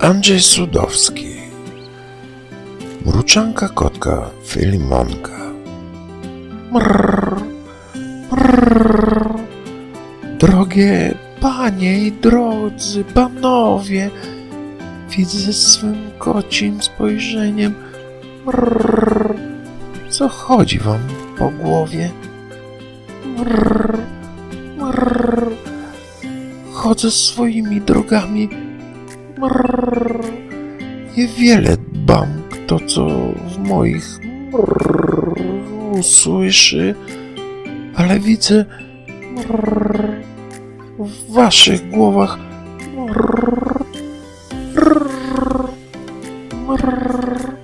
Andrzej Sudowski. Mruczanka kotka Filimonka. Mrrr, mrrr. Drogie panie i drodzy panowie, widzę swym kocim spojrzeniem. Mrrr, co chodzi wam po głowie? Mrrr, mrrr. Chodzę swoimi drogami. Mrrr. Niewiele dbam, kto co w moich mrrr usłyszy, ale widzę mrrr w waszych głowach mrrr,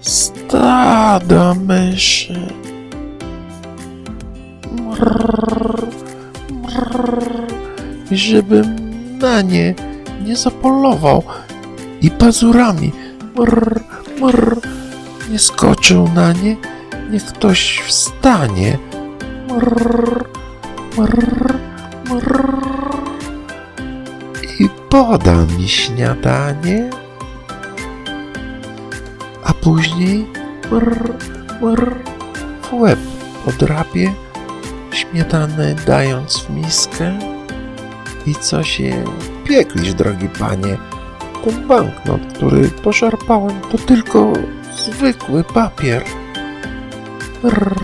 stada myszy. Mrrr, i żebym na nie nie zapolował i pazurami. Mrr, mrr, nie skoczył na nie, niech ktoś wstanie. Mrr, mrr, mrr, I poda mi śniadanie, a później mrr, mrr, w łeb podrapie, śmietanę dając w miskę. I co się pieklisz, drogi panie? Ten banknot, który poszarpałem, to tylko zwykły papier. Mrr,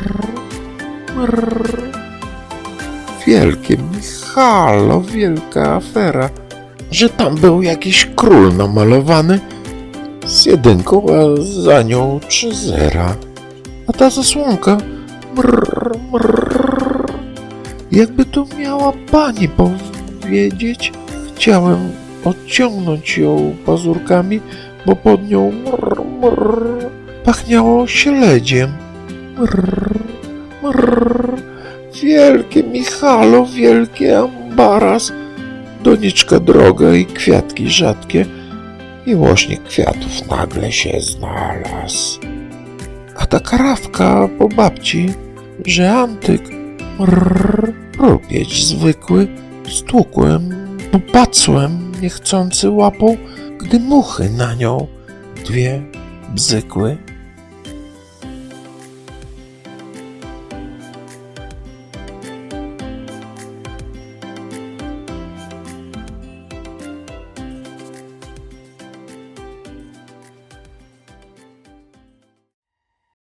mrr. Wielkie, Michalo, wielka afera, że tam był jakiś król namalowany z jedynką, a za nią trzy zera. A ta zasłonka, mrr, mrr, jakby to miała pani powiedzieć, chciałem odciągnąć ją pazurkami, bo pod nią mrr, mrr, pachniało śledziem. Mrr, mrr, wielkie Michalo, wielkie ambaras, doniczka droga i kwiatki rzadkie. Miłośnik kwiatów nagle się znalazł. A ta karawka po babci, że antyk, mrr, rupieć zwykły, stłukłem, popacłem niechcący łapą, gdy muchy na nią dwie bzykły.